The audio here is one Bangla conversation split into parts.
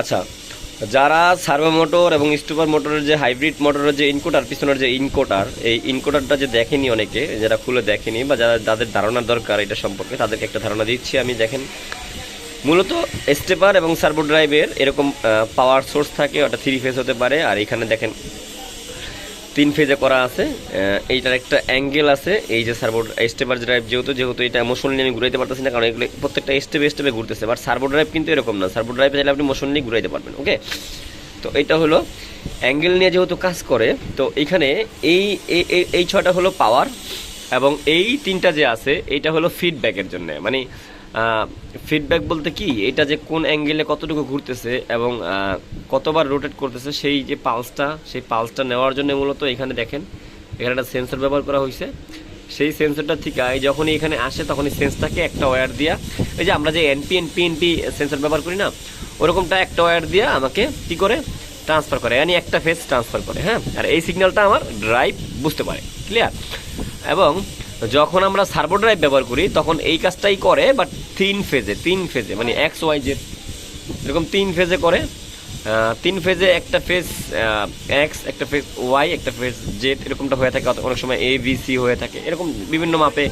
আচ্ছা যারা সার্ভো মোটর এবং স্টুপার মোটরের যে হাইব্রিড মোটরের যে ইনকোটার, পিছনের যে ইনকোটার, এই ইনকোটারটা যে দেখেনি অনেকে, যারা খুলে দেখেনি বা যারা যাদের ধারণা দরকার এটা সম্পর্কে, তাদেরকে একটা ধারণা দিচ্ছি আমি, দেখেন। মূলত স্টেপার এবং সার্ভো ড্রাইভের এরকম পাওয়ার সোর্স থাকে, ওটা থ্রি ফেস হতে পারে, আর এখানে দেখেন তিন ফেজে করা আছে। এইটার একটা অ্যাঙ্গেল আছে। এই যে সার্ভো স্টেপার ড্রাইভ যেহেতু যেহেতু এটা মোশন নিয়ে আমি ঘুরাইতে পারতেছি না, কারণ এগুলো প্রত্যেকটা স্টেপে স্টেপে ঘুরতেছে। বাট সার্ভো ড্রাইভ কিন্তু এরকম না। সার্ভো ড্রাইভ চাইলে আপনি মোশন নিয়ে ঘুরাইতে পারবেন ওকে তো এটা হলো অ্যাঙ্গেল নিয়ে যেহেতু কাজ করে, তো এখানে এই এই- এই- এই ছটা হলো পাওয়ার এবং এই তিনটা যে আছে এইটা হলো ফিডব্যাকের জন্য। মানে ফিডব্যাক বলতে কি, এটা যে কোন অ্যাঙ্গেলে কতটুকু ঘুরতেছে এবং কতবার রোটেট করতেছে, সেই যে পালসটা সেই পালসটা নেওয়ার জন্য মূলত এখানে দেখেন, এখানে একটা সেন্সর ব্যবহার করা হয়েছে সেই সেন্সরটা থেকে যখনই এখানে আসে তখন এই সেন্সটাকে একটা ওয়্যার দিয়া, এই যে আমরা যে এনপি এনপি এনপি সেন্সর ব্যবহার করি না, ওরকমটা একটা ওয়্যার দিয়া আমাকে কি করে? ট্রান্সফার করে মানে একটা ফেজ ট্রান্সফার করে হ্যাঁ? আর এই সিগন্যালটা আমার ড্রাইভ বুঝতে পারে ক্লিয়ার এবং যখন আমরা সার্বো ড্রাইভ ব্যবহার করি, তখন এই কাজটাই করে বাট তিন ফেজে তিন ফেজে মানে এক্স ওয়াই জেড এরকম তিন ফেজে করে। তিন ফেজে একটা ফেজ এক্স একটা ফেজ ওয়াই একটা ফেজ জেড এরকমটা হয়ে থাকে অনেক সময় এ বি সি হয়ে থাকে, এরকম বিভিন্ন মাপে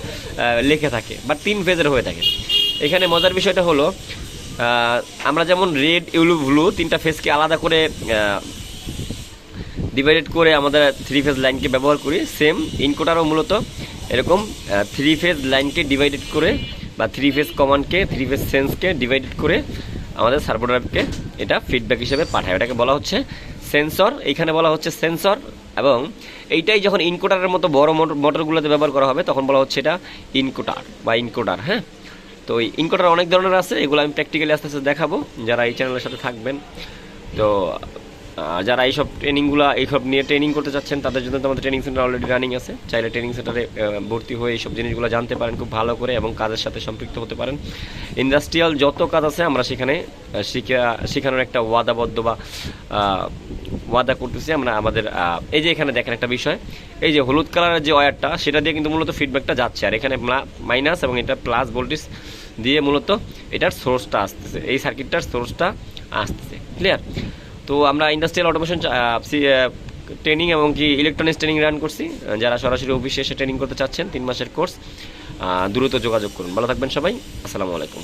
লেখে থাকে বাট তিন ফেজের হয়ে থাকে। এখানে মজার বিষয়টা হলো আমরা যেমন রেড ইউলু ব্লু তিনটা ফেজকে আলাদা করে ডিভাইডেড করে আমাদের থ্রি ফেজ লাইনকে ব্যবহার করি সেম ইনকোটারও মূলত এরকম থ্রি ফেজ লাইনকে ডিভাইডেড করে বা থ্রি ফেজ কমান্ডকে থ্রি ফেজ সেন্সকে ডিভাইডেড করে আমাদের সার্ভো ড্রাইভকে এটা ফিডব্যাক হিসেবে পাঠায়। এটাকে বলা হচ্ছে সেন্সর এইখানে বলা হচ্ছে সেন্সর এবং এইটাই যখন ইনকোটারের মতো বড় মোটর মোটরগুলোতে ব্যবহার করা হবে, তখন বলা হচ্ছে এটা ইনকোটার বা ইনকোটার হ্যাঁ? তো এই ইনকোটার অনেক ধরনের আছে, এগুলো আমি প্র্যাকটিক্যালি আস্তে আস্তে দেখাবো। যারা এই চ্যানেলের সাথে থাকবেন, তো যারা এইসব ট্রেনিংগুলো, এইসব নিয়ে ট্রেনিং করতে চাচ্ছেন, তাদের জন্য তো আমাদের ট্রেনিং সেন্টার অলরেডি রানিং আছে। চাইলে ট্রেনিং সেন্টারে ভর্তি হয়ে এইসব জিনিসগুলো জানতে পারেন, খুব ভালো করে এবং কাজের সাথে সম্পৃক্ত হতে পারেন। ইন্ডাস্ট্রিয়াল যত কাজ আছে, আমরা সেখানে শিখা, শেখানোর একটা ওয়াদাবদ্ধ বা ওয়াদা করতেছি আমরা, আমাদের এই যে এখানে দেখেন একটা বিষয়, এই যে হলুদ কালারের যে ওয়্যারটা, সেটা দিয়ে কিন্তু মূলত ফিডব্যাকটা যাচ্ছে। আর এখানে মাইনাস এবং এটা প্লাস ভোল্টেজ দিয়ে মূলত এটার সোর্সটা আসতেছে, এই সার্কিটটার সোর্সটা আসতেছে ক্লিয়ার তো আমরা ইন্ডাস্ট্রিয়াল অটোমেশন ট্রেনিং এবং কি ইলেকট্রনিক্স ট্রেনিং রান করছি। যারা সরাসরি অফিসে এসে ট্রেনিং করতে চাচ্ছেন, তিন মাসের কোর্স দ্রুত যোগাযোগ করুন। ভালো থাকবেন সবাই। আসসালামু আলাইকুম।